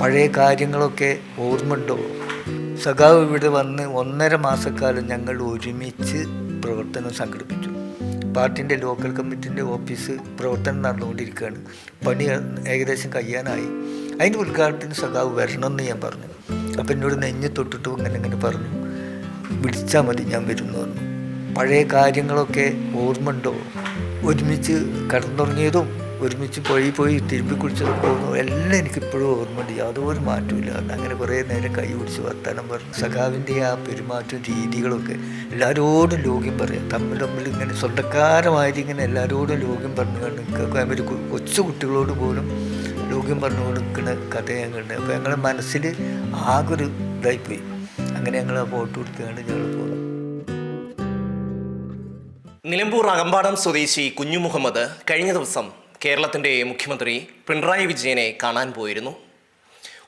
പഴയ കാര്യങ്ങളൊക്കെ ഓർമ്മയുണ്ടോ? സഖാവ് ഇവിടെ വന്ന് ഒന്നര മാസക്കാലം ഞങ്ങൾ ഒരുമിച്ച് പ്രവർത്തനം സംഘടിപ്പിച്ചു. പാർട്ടിന്റെ ലോക്കൽ കമ്മിറ്റിന്റെ ഓഫീസ് പ്രവർത്തനം നടന്നുകൊണ്ടിരിക്കുകയാണ്. പണി ഏകദേശം കഴിയാനായി. അതിന്റെ ഉദ്ഘാടനത്തിന് സഖാവ് വരണമെന്ന് ഞാൻ പറഞ്ഞു. അപ്പം എന്നോട് നെഞ്ഞ് തൊട്ടിട്ട് ഇങ്ങനെ ഇങ്ങനെ പറഞ്ഞു. വിളിച്ചാൽ മതി ഞാൻ വരുന്നു പറഞ്ഞു. പഴയ കാര്യങ്ങളൊക്കെ ഓർമ്മയുണ്ടോ? ഒരുമിച്ച് കടന്നുറങ്ങിയതും ഒരുമിച്ച് പോയി പോയി തിരുമ്പി കുടിച്ചത് പോകുന്നു. എല്ലാം എനിക്കിപ്പോഴും ഓർമ്മയുണ്ട്. യാതൊരു മാറ്റമില്ല അങ്ങനെ കുറേ നേരം കൈ പിടിച്ച് വർത്താനം പറഞ്ഞു. സഖാവിന്റെ ആ പെരുമാറ്റം രീതികളൊക്കെ എല്ലാവരോടും ലോക്യം പറയാം. തമ്മിൽ തമ്മിൽ ഇങ്ങനെ സ്വന്തക്കാരമായിട്ട് ഇങ്ങനെ എല്ലാവരോടും ലോക്യം പറഞ്ഞു കൊണ്ട് നിൽക്കുക അവർ കൊച്ചു കുട്ടികളോട് പോലും ലോക്യം പറഞ്ഞു കൊടുക്കുന്ന കഥ ഞാൻ കണ്ട്. അപ്പോൾ ഞങ്ങളുടെ മനസ്സിൽ ആകെ ഒരു ഇതായിപ്പോയി. അങ്ങനെ ഞങ്ങൾ ആ ഫോട്ടോ എടുത്തുകൊണ്ട് ഞങ്ങൾ പോകുന്നു നിലമ്പൂർ അകമ്പാടം സ്വദേശി കുഞ്ഞു മുഹമ്മദ് കഴിഞ്ഞ ദിവസം കേരളത്തിന്റെ മുഖ്യമന്ത്രി പിണറായി വിജയനെ കാണാൻ പോയിരുന്നു.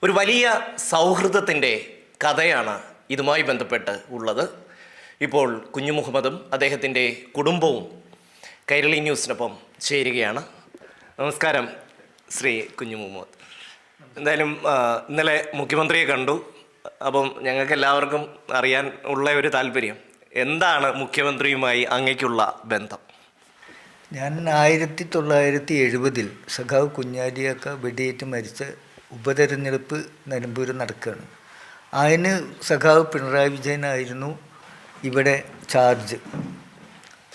ഒരു വലിയ സൗഹൃദത്തിന്റെ കഥയാണ് ഇതുമായി ബന്ധപ്പെട്ട് ഉള്ളത്. ഇപ്പോൾ കുഞ്ഞു മുഹമ്മദും അദ്ദേഹത്തിന്റെ കുടുംബവും കൈരളി ന്യൂസിനൊപ്പം ചേരുകയാണ്. നമസ്കാരം ശ്രീ കുഞ്ഞു മുഹമ്മദ്. എന്തായാലും ഇന്നലെ മുഖ്യമന്ത്രിയെ കണ്ടു. അപ്പം ഞങ്ങൾക്ക് എല്ലാവർക്കും അറിയാൻ ഉള്ള ഒരു താല്പര്യം എന്താണ് മുഖ്യമന്ത്രിയുമായി അങ്ങേക്കുള്ള ബന്ധം? ഞാൻ ആയിരത്തി തൊള്ളായിരത്തി എഴുപതിൽ സഖാവ് കുഞ്ഞാലിയൊക്കെ വെടിയേറ്റ് മരിച്ച ഉപതെരഞ്ഞെടുപ്പ് നിലമ്പൂർ നടക്കുകയാണ്. അതിന് സഖാവ് പിണറായി വിജയനായിരുന്നു ഇവിടെ ചാർജ്.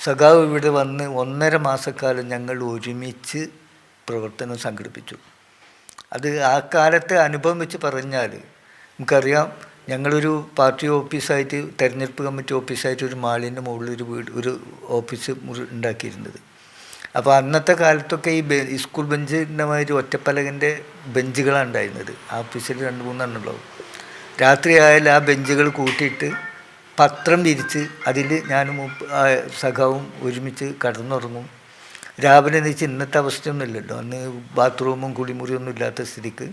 സഖാവ് ഇവിടെ വന്ന് ഒന്നര മാസക്കാലം ഞങ്ങൾ ഒരുമിച്ച് പ്രവർത്തനം സംഘടിപ്പിച്ചു. അത് ആ കാലത്തെ അനുഭവം വെച്ച് പറഞ്ഞാൽ നമുക്കറിയാം ഞങ്ങളൊരു പാർട്ടി ഓഫീസായിട്ട് തെരഞ്ഞെടുപ്പ് കമ്മിറ്റി ഓഫീസായിട്ട് ഒരു മാളിന്റെ മുകളിൽ ഒരു വീട് ഒരു ഓഫീസ് ഉണ്ടാക്കിയിരുന്നത്. അപ്പോൾ അന്നത്തെ കാലത്തൊക്കെ ഈ സ്കൂൾ ബെഞ്ചിന്റെ മാതിരി ഒറ്റപ്പലകന്റെ ബെഞ്ചുകളാണ് ഉണ്ടായിരുന്നത്. ആ ഓഫീസിൽ രണ്ട് മൂന്നെണ്ണം ഉണ്ടാവും. രാത്രിയായാൽ ആ ബെഞ്ചുകൾ കൂട്ടിയിട്ട് പത്രം വിരിച്ച് അതിൽ ഞാനും സഖാവും ഒരുമിച്ച് കടന്നുറങ്ങും. രാവിലെ എന്ന് വെച്ചാൽ ഇന്നത്തെ അവസ്ഥയൊന്നുമില്ലല്ലോ. അന്ന് ബാത്റൂമും കുളിമുറിയൊന്നും ഇല്ലാത്ത സ്ഥിതിക്ക്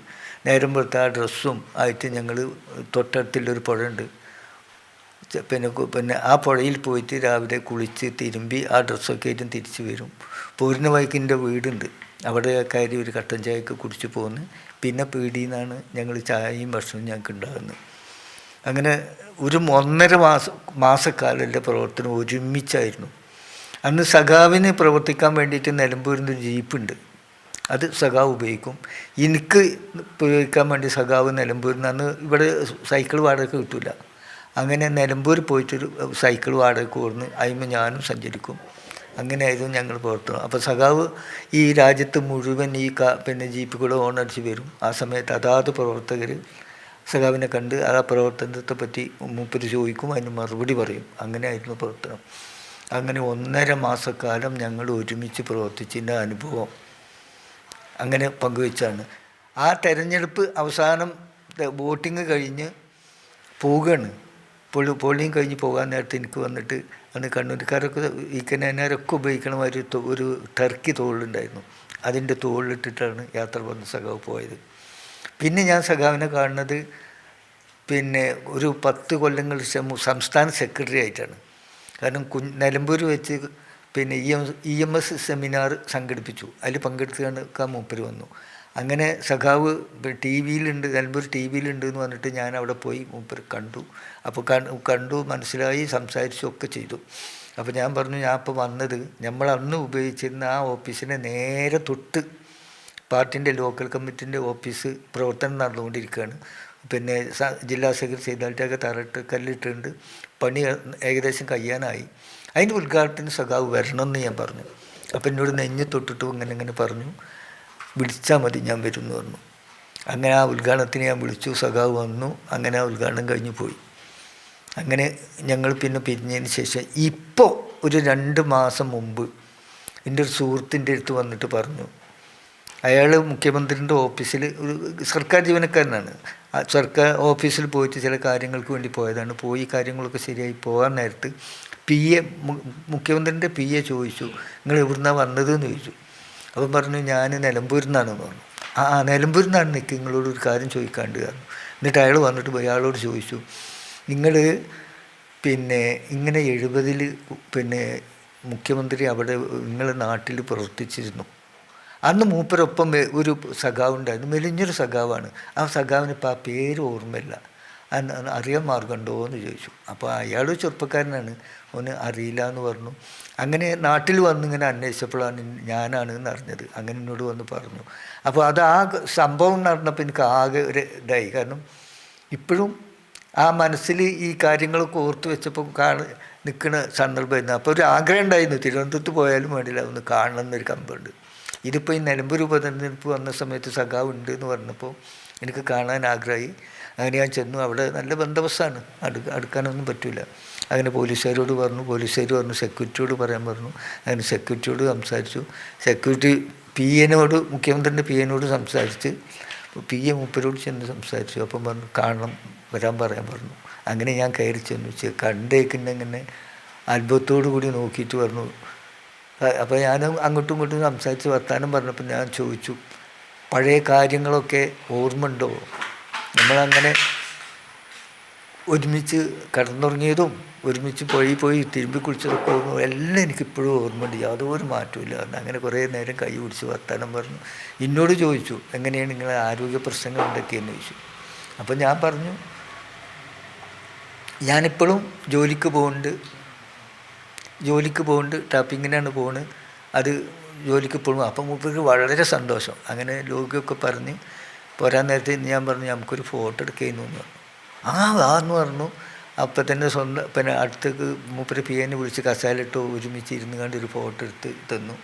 നേരം പുറത്ത് ആ ഡ്രസ്സും ആയിട്ട് ഞങ്ങൾ തൊട്ടടുത്തുള്ളൊരു പുഴയുണ്ട്. ചെ- പിന്നെ പിന്നെ ആ പുഴയിൽ പോയിട്ട് രാവിലെ കുളിച്ച് തിരുമ്പി ആ ഡ്രസ്സൊക്കെ ആയിട്ടും തിരിച്ചു വരും. പോരുന്ന വൈക്കിന്റെ വീടുണ്ട്. അവിടെ കയറി ഒരു കട്ടൻ ചായയൊക്കെ കുടിച്ച് പോന്ന്. പിന്നെ പീടിയിൽ നിന്നാണ് ഞങ്ങൾ ചായയും ഭക്ഷണവും ഞങ്ങൾക്ക് ഉണ്ടാകുന്നത് അങ്ങനെ ഒരു ഒന്നര മാസം മാസക്കാലം എന്റെ പ്രവർത്തനം ഒരുമിച്ചായിരുന്നു. അന്ന് സഖാവിന് പ്രവർത്തിക്കാൻ വേണ്ടിയിട്ട് നിലമ്പൂരിന്റെ ജീപ്പുണ്ട്. അത് സഖാവ് ഉപയോഗിക്കും. എനിക്ക് ഉപയോഗിക്കാൻ വേണ്ടി സഖാവ് നിലമ്പൂരിൽ നിന്ന് അന്ന് ഇവിടെ സൈക്കിൾ വാടക കിട്ടില്ല അങ്ങനെ നിലമ്പൂർ പോയിട്ടൊരു സൈക്കിൾ വാടകയ്ക്ക് കൊടുന്ന് അതിന് ഞാനും സഞ്ചരിക്കും. അങ്ങനെയായിരുന്നു ഞങ്ങൾ പുറത്തു അപ്പോൾ സഖാവ് ഈ രാജ്യത്ത് മുഴുവൻ ഈ കാ പിന്നെ ജീപ്പുകളും ഓൺ ഓണടിച്ച് വരും. ആ സമയത്ത് അതാത് പ്രവർത്തകർ സഖാവിനെ കണ്ട് ആ പ്രവർത്തനത്തെ പറ്റി മൂപ്പര് ചോദിക്കും അതിന് മറുപടി പറയും. അങ്ങനെയായിരുന്നു പ്രവർത്തനം. അങ്ങനെ ഒന്നര മാസക്കാലം ഞങ്ങൾ ഒരുമിച്ച് പ്രവർത്തിച്ചതിന്റെ അനുഭവം അങ്ങനെ പങ്കുവെച്ചാണ്. ആ തെരഞ്ഞെടുപ്പ് അവസാനം വോട്ടിങ് കഴിഞ്ഞ് പോവുകയാണ് പൊളി പൊള്ളിയും കഴിഞ്ഞ് പോകാൻ നേരത്തെ എനിക്ക് വന്നിട്ട് അന്ന് കണ്ണൂർക്കാരൊക്കെ ഈ കനാരൊക്കെ ഉപയോഗിക്കണ ഒരു ഒരു ടർക്കി തോളുണ്ടായിരുന്നു. അതിന്റെ തോളിലിട്ടിട്ടാണ് യാത്ര വന്ന് സഖാവ് പോയത്. പിന്നെ ഞാൻ സഖാവിനെ കാണുന്നത് പിന്നെ ഒരു പത്ത് കൊല്ലങ്ങൾ സംസ്ഥാന സെക്രട്ടറി ആയിട്ടാണ്. കാരണം കുഞ്ഞ് നിലമ്പൂർ വെച്ച് പിന്നെ E M E M S seminar സംഘടിപ്പിച്ചു. അതിൽ പങ്കെടുക്കാൻ മൂപ്പര് വന്നു. അങ്ങനെ സഖാവ് ടി വിയിലുണ്ട് നിലമ്പൂർ ടി വിയിലുണ്ട് എന്ന് പറഞ്ഞിട്ട് ഞാൻ അവിടെ പോയി മൂപ്പർ കണ്ടു. അപ്പോൾ കണ്ടു മനസ്സിലായി സംസാരിച്ചു ഒക്കെ ചെയ്തു. അപ്പോൾ ഞാൻ പറഞ്ഞു ഞാൻ ഇപ്പോൾ വന്നത് നമ്മൾ അന്ന് ഉപയോഗിച്ചിരുന്ന ആ ഓഫീസിനെ നേരെ തൊട്ട് പാർട്ടിന്റെ ലോക്കൽ കമ്മിറ്റിന്റെ ഓഫീസ് പ്രവർത്തനം നടന്നുകൊണ്ടിരിക്കുകയാണ്. പിന്നെ ജില്ലാ സെക്രട്ടറി ചെയ്താലിട്ടൊക്കെ തറട്ട് കല്ലിട്ടുണ്ട് പണി ഏകദേശം കഴിയാനായി. അതിന്റെ ഉദ്ഘാടനത്തിന് സഖാവ് വരണമെന്ന് ഞാൻ പറഞ്ഞു. അപ്പോൾ എന്നോട് നെഞ്ഞ് തൊട്ടിട്ട് ഇങ്ങനെ ഇങ്ങനെ പറഞ്ഞു. വിളിച്ചാൽ മതി ഞാൻ വരും എന്ന് പറഞ്ഞു. അങ്ങനെ ആ ഉദ്ഘാടനത്തിന് ഞാൻ വിളിച്ചു സഖാവ് വന്നു. അങ്ങനെ ആ ഉദ്ഘാടനം കഴിഞ്ഞു പോയി. അങ്ങനെ ഞങ്ങൾ പിന്നെ പിരിഞ്ഞതിന് ശേഷം ഇപ്പോൾ ഒരു രണ്ട് മാസം മുമ്പ് എന്റെ ഒരു സുഹൃത്തിന്റെ അടുത്ത് വന്നിട്ട് പറഞ്ഞു. അയാൾ മുഖ്യമന്ത്രിന്റെ ഓഫീസിൽ ഒരു സർക്കാർ ജീവനക്കാരനാണ്. സർക്കാർ ഓഫീസിൽ പോയിട്ട് ചില കാര്യങ്ങൾക്ക് വേണ്ടി പോയതാണ്. പോയി കാര്യങ്ങളൊക്കെ ശരിയായി പോകാൻ നേരത്ത് പി എ മുഖ്യമന്ത്രിന്റെ പി എ ചോദിച്ചു നിങ്ങൾ എവിടുന്നാണ് വന്നത്? എന്ന് ചോദിച്ചു. അപ്പം പറഞ്ഞു ഞാൻ നിലമ്പൂരിൽ നിന്നാണെന്ന് പറഞ്ഞു. ആ ആ, നിലമ്പൂരിൽ നിന്നാണ് നിൽക്കുക നിങ്ങളോട് ഒരു കാര്യം ചോദിക്കാണ്ട് കാരണം എന്നിട്ട് അയാൾ വന്നിട്ട് അയാളോട് ചോദിച്ചു നിങ്ങൾ പിന്നെ ഇങ്ങനെ എഴുപതിൽ പിന്നെ മുഖ്യമന്ത്രി അവിടെ നിങ്ങളെ നാട്ടിൽ പ്രവർത്തിച്ചിരുന്നു. അന്ന് മൂപ്പരൊപ്പം ഒരു സഖാവ് ഉണ്ടായിരുന്നു മെലിഞ്ഞൊരു സഖാവാണ്. ആ സഖാവിന് ഇപ്പം ആ പേര് ഓർമ്മയില്ല. അറിയാൻ മാർഗമുണ്ടോ എന്ന് ചോദിച്ചു. അപ്പോൾ അയാൾ ചെറുപ്പക്കാരനാണ്. ഒന്ന് അറിയില്ല എന്ന് പറഞ്ഞു. അങ്ങനെ നാട്ടിൽ വന്ന് ഇങ്ങനെ അന്വേഷിച്ചപ്പോഴാണ് ഞാനാണ് എന്ന് അറിഞ്ഞത്. അങ്ങനെ എന്നോട് വന്ന് പറഞ്ഞു. അപ്പോൾ അത് ആ സംഭവം നടന്നപ്പോൾ എനിക്ക് ആകെ ഒരു ഇതായി. കാരണം ഇപ്പോഴും ആ മനസ്സിൽ ഈ കാര്യങ്ങളൊക്കെ ഓർത്ത് വെച്ചപ്പോൾ കാണ നിൽക്കുന്ന സന്ദർഭമായിരുന്നു അപ്പോൾ ഒരു ആഗ്രഹം ഉണ്ടായിരുന്നു. തിരുവനന്തപുരത്ത് പോയാലും വേണ്ടില്ല. ഒന്ന് കാണണം എന്നൊരു കമ്പുണ്ട്. ഇതിപ്പോൾ ഈ നിലമ്പൂർ ഉപതെരഞ്ഞെടുപ്പ് വന്ന സമയത്ത് സഖാവ് ഉണ്ട് എന്ന് പറഞ്ഞപ്പോൾ എനിക്ക് കാണാൻ ആഗ്രഹമായി. അങ്ങനെ ഞാൻ ചെന്നു. അവിടെ നല്ല ബന്ധവസ്ഥാണ് അടുക്ക അടുക്കാനൊന്നും പറ്റില്ല അങ്ങനെ പോലീസുകാരോട് പറഞ്ഞു. പോലീസുകാർ പറഞ്ഞു സെക്യൂരിറ്റിയോട് പറയാൻ പറഞ്ഞു. അങ്ങനെ സെക്യൂരിറ്റിയോട് സംസാരിച്ചു. സെക്യൂരിറ്റി പി എനോട് മുഖ്യമന്ത്രിന്റെ പി എനോട് സംസാരിച്ച് പി എ മൂപ്പരോട് ചെന്ന് സംസാരിച്ചു. അപ്പം പറഞ്ഞു കാണണം വരാൻ പറയാൻ പറഞ്ഞു. അങ്ങനെ ഞാൻ കയറി ചെന്നു. ചെ- കണ്ടേക്കുന്ന ഇങ്ങനെ അത്ഭുതത്തോടു കൂടി നോക്കിയിട്ട് പറഞ്ഞു. അപ്പോൾ ഞാൻ അങ്ങോട്ടും ഇങ്ങോട്ടും സംസാരിച്ച് വർത്താനം പറഞ്ഞപ്പോൾ ഞാൻ ചോദിച്ചു പഴയ കാര്യങ്ങളൊക്കെ ഓർമ്മയുണ്ടോ? നമ്മളങ്ങനെ ഒരുമിച്ച് കിടന്നുറങ്ങിയതും ഒരുമിച്ച് പോയി പോയി തിരുമ്പി കുളിച്ചതൊക്കെ ഓർമ്മ എല്ലാം എനിക്കിപ്പോഴും ഓർമ്മയുണ്ട്. യാതൊരു മാറ്റമില്ല അങ്ങനെ കുറേ നേരം കൈ പിടിച്ച് വർത്താനം പറഞ്ഞു. എന്നോട് ചോദിച്ചു എങ്ങനെയാണ് നിങ്ങളെ ആരോഗ്യ പ്രശ്നങ്ങൾ ഉണ്ടാക്കിയെന്ന് ചോദിച്ചു. അപ്പോൾ ഞാൻ പറഞ്ഞു ഞാനിപ്പോഴും ജോലിക്ക് പോകുന്നുണ്ട്. ജോലിക്ക് പോകുന്നുണ്ട്. ടാപ്പിങ്ങിനാണ് പോകുന്നത് അത് ജോലിക്ക് പോകുന്നു. അപ്പം മൂപ്പർക്ക് വളരെ സന്തോഷം. അങ്ങനെ ലോകിയൊക്കെ പറഞ്ഞ് പോരാൻ നേരത്തെ ഞാൻ പറഞ്ഞു നമുക്കൊരു ഫോട്ടോ എടുക്കുന്നു എന്ന് പറഞ്ഞു. ആ ആന്ന് പറഞ്ഞു. അപ്പം തന്നെ സ്വന്തം പിന്നെ അടുത്തേക്ക് മൂപ്പര് പി എന്നെ വിളിച്ച് കസാലിട്ട് ഒരുമിച്ച് ഇരുന്ന് കണ്ട് ഒരു ഫോട്ടോ എടുത്ത് തന്നു.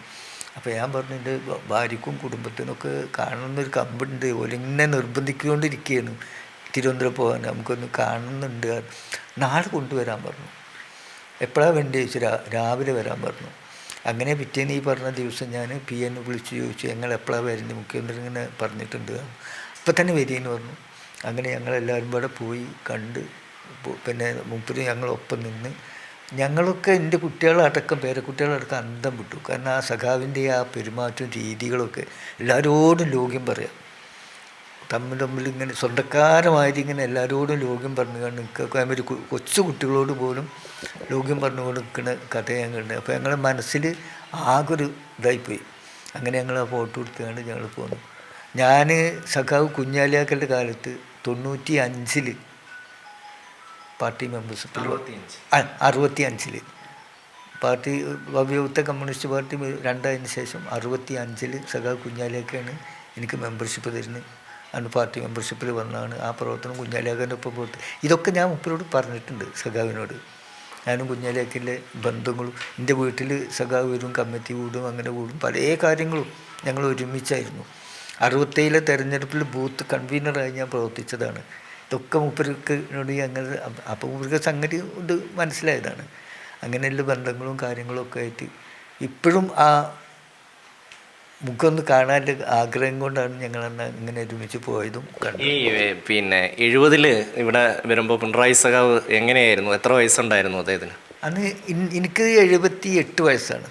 അപ്പോൾ ഞാൻ പറഞ്ഞു എന്റെ ഭാര്യക്കും കുടുംബത്തിനൊക്കെ കാണുന്നൊരു കമ്പുണ്ട്. ഒലിങ്ങനെ നിർബന്ധിക്കൊണ്ടിരിക്കുകയാണ് തിരുവനന്തപുരം പോകാൻ നമുക്കൊന്ന് കാണുന്നുണ്ട്. നാളെ കൊണ്ടുവരാൻ പറഞ്ഞു. എപ്പോഴാണ് വേണ്ടി ചോദിച്ചു. രാവിലെ വരാൻ പറഞ്ഞു. അങ്ങനെ പിറ്റേന്ന് ഈ പറഞ്ഞ ദിവസം ഞാൻ പി എന്നെ വിളിച്ച് ചോദിച്ചു ഞങ്ങൾ എപ്പോഴാണ് വരുന്നത് മുഖ്യമന്ത്രി ഇങ്ങനെ പറഞ്ഞിട്ടുണ്ട്. അപ്പം തന്നെ വരികയെന്ന് പറഞ്ഞു. അങ്ങനെ ഞങ്ങളെല്ലാവരും കൂടെ പോയി കണ്ട് പിന്നെ മുപ്പര് ഞങ്ങളൊപ്പം നിന്ന് ഞങ്ങളൊക്കെ എന്റെ കുട്ടികളടക്കം പേരക്കുട്ടികളടക്കം അന്തം വിട്ടു. കാരണം ആ സഖാവിന്റെ ആ പെരുമാറ്റവും രീതികളൊക്കെ എല്ലാവരോടും ലോക്യം പറയാം. തമ്മിൽ തമ്മിൽ ഇങ്ങനെ സ്വന്തക്കാരമായിട്ട് ഇങ്ങനെ എല്ലാവരോടും ലോക്യം പറഞ്ഞു കൊണ്ട് നിൽക്കുക ഒരു കൊച്ചു കുട്ടികളോട് പോലും ലോക്യം പറഞ്ഞു കൊടുക്കുന്ന കഥ കണ്ടു. അപ്പോൾ ഞങ്ങളുടെ മനസ്സിൽ ആകൊരു ഇതായിപ്പോയി. അങ്ങനെ ഞങ്ങൾ ആ ഫോട്ടോ എടുത്തുകൊണ്ട് ഞങ്ങൾ പോന്നു. ഞാൻ സഖാവ് കുഞ്ഞാലിയാക്കളുടെ കാലത്ത് തൊണ്ണൂറ്റി അഞ്ചിൽ പാർട്ടി മെമ്പർഷിപ്പിൽ അറുപത്തി അഞ്ചിൽ പാർട്ടി ഭവ്യവുത്ത കമ്മ്യൂണിസ്റ്റ് പാർട്ടി രണ്ടായതിന് ശേഷം അറുപത്തി അഞ്ചിൽ സഖാവ് കുഞ്ഞാലിയാക്കാണ് എനിക്ക് മെമ്പർഷിപ്പ് തരുന്നത്. അന്ന് പാർട്ടി മെമ്പർഷിപ്പിൽ വന്നതാണ് ആ പ്രവർത്തനം കുഞ്ഞാലിയാക്കന്റെ ഒപ്പം പോയിട്ട് ഇതൊക്കെ ഞാൻ മുപ്പിലോട് പറഞ്ഞിട്ടുണ്ട് സഖാവിനോട്. ഞാനും കുഞ്ഞാലിയാക്കിന്റെ ബന്ധങ്ങളും എന്റെ വീട്ടിൽ സഖാവ് വരും കമ്മിറ്റി കൂടും അങ്ങനെ കൂടും പല കാര്യങ്ങളും ഞങ്ങൾ ഒരുമിച്ചായിരുന്നു. അറുപത്തേഴിലെ തെരഞ്ഞെടുപ്പിൽ ബൂത്ത് കൺവീനറായി ഞാൻ പ്രവർത്തിച്ചതാണ്. ഇതൊക്കെ മൂപ്പർക്കിനോട് അങ്ങനെ അപ്പോൾ മൂപ്പർക്ക് സംഗതി ഇത് മനസ്സിലായതാണ്. അങ്ങനെയുള്ള ബന്ധങ്ങളും കാര്യങ്ങളും ഒക്കെ ആയിട്ട് ഇപ്പോഴും ആ മുഖമൊന്ന് കാണാന്റെ ആഗ്രഹം കൊണ്ടാണ് ഞങ്ങൾ അന്ന് ഇങ്ങനെ ഒരുമിച്ച് പോയതും ഈ പിന്നെ എഴുപതിൽ ഇവിടെ വരുമ്പോൾ പിണറായി സഖാവ് എങ്ങനെയായിരുന്നു? എത്ര വയസ്സുണ്ടായിരുന്നു അദ്ദേഹത്തിന് അന്ന് എനിക്ക് എഴുപത്തി എട്ട് വയസ്സാണ്.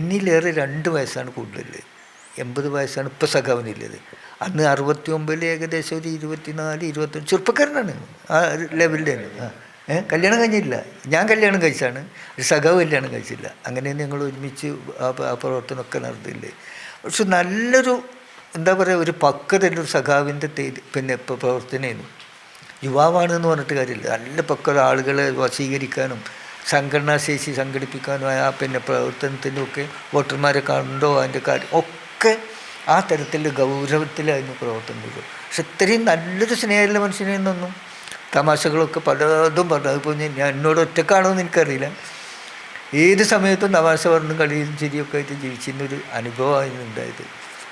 എന്നിലേറെ രണ്ട് വയസ്സാണ് കൂടുതൽ എൺപത് വയസ്സാണ് ഇപ്പോൾ സഖാവിനുള്ളത് അന്ന് അറുപത്തി ഒമ്പതിൽ ഏകദേശം ഒരു ഇരുപത്തിനാല് ഇരുപത്തഞ്ച് ചെറുപ്പക്കാരനാണ്. ആ ലെവലിലാണ് ആ ഏഹ് കല്യാണം കഴിഞ്ഞില്ല. ഞാൻ കല്യാണം കഴിച്ചാണ്. ഒരു സഖാവ് കല്യാണം കഴിച്ചില്ല. അങ്ങനെ ഞങ്ങൾ ഒരുമിച്ച് ആ പ്രവർത്തനമൊക്കെ നടത്തില്ലേ പക്ഷെ നല്ലൊരു എന്താ പറയുക ഒരു പക്വതയുള്ള ഒരു സഖാവിന്റെ തേതി പിന്നെ ഇപ്പോൾ പ്രവർത്തനമായിരുന്നു യുവാവാണ് എന്ന് പറഞ്ഞിട്ട് കാര്യമില്ല. നല്ല പക്വത ആളുകളെ വശീകരിക്കാനും സംഘടനാശേഷി സംഘടിപ്പിക്കാനും ആ പിന്നെ പ്രവർത്തനത്തിലും ഒക്കെ വോട്ടർമാരെ കണ്ടോ അതിന്റെ കാര്യം ഒക്കെ ആ തരത്തിൽ ഗൗരവത്തിലായിരുന്നു പ്രവർത്തനം ചെയ്തത് പക്ഷെ ഇത്രയും നല്ലൊരു സ്നേഹമുള്ള മനുഷ്യനെ നിന്നും തമാശകളൊക്കെ പലതും പറഞ്ഞു. അതിപ്പോൾ ഞാൻ എന്നോട് ഒറ്റക്കാണോ എന്ന് എനിക്കറിയില്ല. ഏത് സമയത്തും തമാശ പറഞ്ഞും കളിയും ചിരിയൊക്കെ ആയിട്ട് ജീവിച്ചിരുന്നൊരു അനുഭവമായിരുന്നു ഉണ്ടായത്.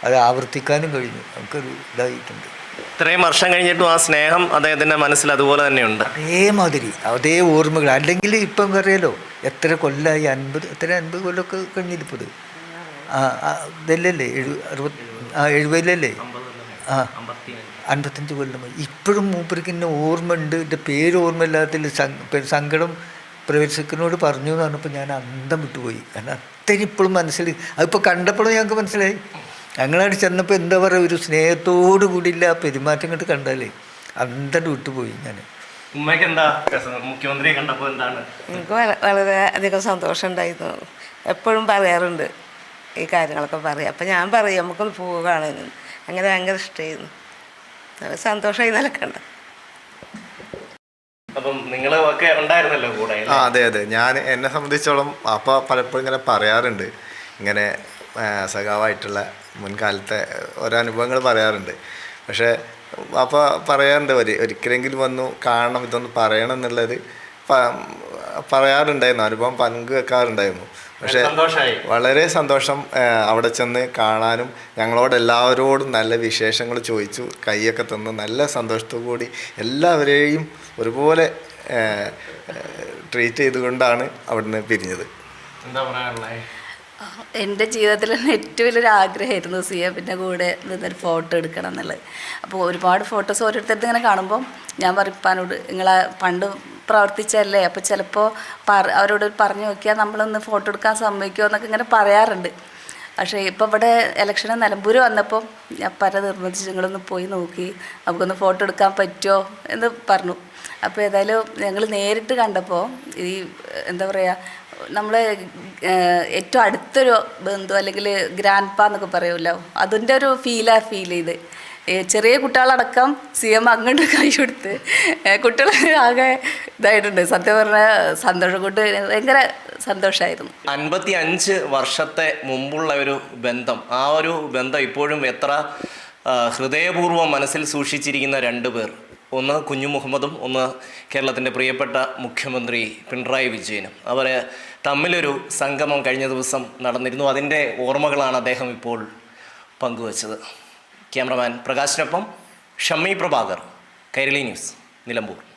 അത് ആവർത്തിക്കാനും കഴിഞ്ഞു. നമുക്കൊരു ഇതായിട്ടുണ്ട്. ഇത്രയും വർഷം കഴിഞ്ഞിട്ടും ആ സ്നേഹം അദ്ദേഹത്തിന്റെ മനസ്സിൽ അതുപോലെ തന്നെയുണ്ട്. അതേമാതിരി അതേ ഓർമ്മകൾ. അല്ലെങ്കിൽ ഇപ്പം അറിയാലോ എത്ര കൊല്ലമായി അൻപത് എത്ര അൻപത് കൊല്ലമൊക്കെ കഴിഞ്ഞിരിപ്പത്. ആ എഴു അറുപത് ആ എഴുപതിലല്ലേ? ആ അൻപത്തഞ്ച് കൊല്ലമായി ഇപ്പോഴും മൂപ്പർക്ക് എന്നെ ഓർമ്മയുണ്ട്. എന്റെ പേര് ഓർമ്മയില്ലാത്തതിൽ സങ്കടം പ്രവേശകനോട് പറഞ്ഞു എന്ന് പറഞ്ഞപ്പോൾ ഞാൻ അന്തം വിട്ടുപോയി. കാരണം അത്രയും ഇപ്പോഴും മനസ്സിൽ അതിപ്പോൾ കണ്ടപ്പോഴും ഞങ്ങൾക്ക് മനസ്സിലായി. ഞങ്ങളവിടെ ചെന്നപ്പോൾ എന്താ പറയുക ഒരു സ്നേഹത്തോടു കൂടിയില്ല ആ പെരുമാറ്റം കണ്ട് കണ്ടാലേ അന്തം വിട്ടുപോയി ഞാൻ. ഉമ്മയ്ക്ക് എന്താ മുഖ്യമന്ത്രിയെ കണ്ടപ്പോൾ എന്താണ്? എനിക്ക് വളരെ അധികം സന്തോഷം ഉണ്ടായിരുന്നു. എപ്പോഴും പറയാറുണ്ട്. ഈ കാര്യങ്ങളൊക്കെ പറയും. അപ്പം ഞാൻ പറയും നമുക്കൊന്ന് പോവുകയാണ് അങ്ങനെ ഭയങ്കര ഇഷ്ടമായിരുന്നു നല്ല സന്തോഷമായി നിലക്കണ്ട ആ അതെ അതെ. ഞാൻ എന്നെ സംബന്ധിച്ചോളം അപ്പ പലപ്പോഴും ഇങ്ങനെ പറയാറുണ്ട്. ഇങ്ങനെ സഖാവായിട്ടുള്ള മുൻകാലത്തെ ഓരോ അനുഭവങ്ങൾ പറയാറുണ്ട്. പക്ഷേ അപ്പോൾ പറയാറുണ്ട് ഒരു ഒരിക്കലെങ്കിലും വന്നു കാണണം ഇതൊന്ന് പറയണം എന്നുള്ളത്. പറയാറുണ്ടായിരുന്നു. അനുഭവം പങ്കുവെക്കാറുണ്ടായിരുന്നു. പക്ഷേ വളരെ സന്തോഷം അവിടെ ചെന്ന് കാണാനും ഞങ്ങളോട് എല്ലാവരോടും നല്ല വിശേഷങ്ങൾ ചോദിച്ചു കൈയൊക്കെ തന്ന് നല്ല സന്തോഷത്തോടു കൂടി എല്ലാവരെയും ഒരുപോലെ ട്രീറ്റ് ചെയ്തുകൊണ്ടാണ് അവിടുന്ന് പിരിഞ്ഞത്. എന്താ പറയാനുള്ളത്? എന്റെ ജീവിതത്തിൽ തന്നെ ഏറ്റവും വലിയൊരു ആഗ്രഹമായിരുന്നു സി എഫിന്റെ കൂടെ നിന്നൊരു ഫോട്ടോ എടുക്കണം എന്നുള്ളത്. അപ്പോൾ ഒരുപാട് ഫോട്ടോസ് ഓരോരുത്തരുടെ ഇങ്ങനെ കാണുമ്പോൾ ഞാൻ പറയപ്പാനോട് നിങ്ങളെ പണ്ട് പ്രവർത്തിച്ചല്ലേ അപ്പോൾ ചിലപ്പോൾ പറ അവരോട് പറഞ്ഞു നോക്കിയാൽ നമ്മളൊന്ന് ഫോട്ടോ എടുക്കാൻ സമ്മതിക്കുമോ എന്നൊക്കെ ഇങ്ങനെ പറയാറുണ്ട്. പക്ഷേ ഇപ്പോൾ ഇവിടെ ഇലക്ഷന് നിലമ്പൂർ വന്നപ്പോൾ ഞാൻ പല നിർബന്ധിച്ച് നിങ്ങളൊന്ന് പോയി നോക്കി നമുക്കൊന്ന് ഫോട്ടോ എടുക്കാൻ പറ്റുമോ? എന്ന് പറഞ്ഞു. അപ്പോൾ ഏതായാലും ഞങ്ങൾ നേരിട്ട് കണ്ടപ്പോൾ ഈ എന്താ പറയുക നമ്മൾ ഏറ്റവും അടുത്തൊരു ബന്ധു അല്ലെങ്കിൽ ഗ്രാൻഡ് പാ എന്നൊക്കെ പറയുമല്ലോ. അതിന്റെ ഒരു ഫീലാ ഫീൽ ചെയ്ത്. ചെറിയ കുട്ടികളടക്കം സി എം അങ്ങോട്ട് കൈ കൊടുത്ത് കുട്ടികൾ ആകെ ഇതായിട്ടുണ്ട്. സത്യം പറഞ്ഞാൽ സന്തോഷം കൊണ്ട് ഭയങ്കര സന്തോഷമായിരുന്നു അൻപത്തി അഞ്ച് വർഷത്തെ മുമ്പുള്ള ഒരു ബന്ധം. ആ ഒരു ബന്ധം ഇപ്പോഴും എത്ര ഹൃദയപൂർവം മനസ്സിൽ സൂക്ഷിച്ചിരിക്കുന്ന രണ്ട് പേർ. ഒന്ന് കുഞ്ഞു മുഹമ്മദും ഒന്ന് കേരളത്തിന്റെ പ്രിയപ്പെട്ട മുഖ്യമന്ത്രി പിണറായി വിജയനും. അവർ തമ്മിലൊരു സംഗമം കഴിഞ്ഞ ദിവസം നടന്നിരുന്നു. അതിന്റെ ഓർമ്മകളാണ് അദ്ദേഹം ഇപ്പോൾ പങ്കുവച്ചത്. ക്യാമറമാൻ പ്രകാശിനൊപ്പം ഷമ്മി പ്രഭാകർ കൈരളി ന്യൂസ് നിലമ്പൂർ.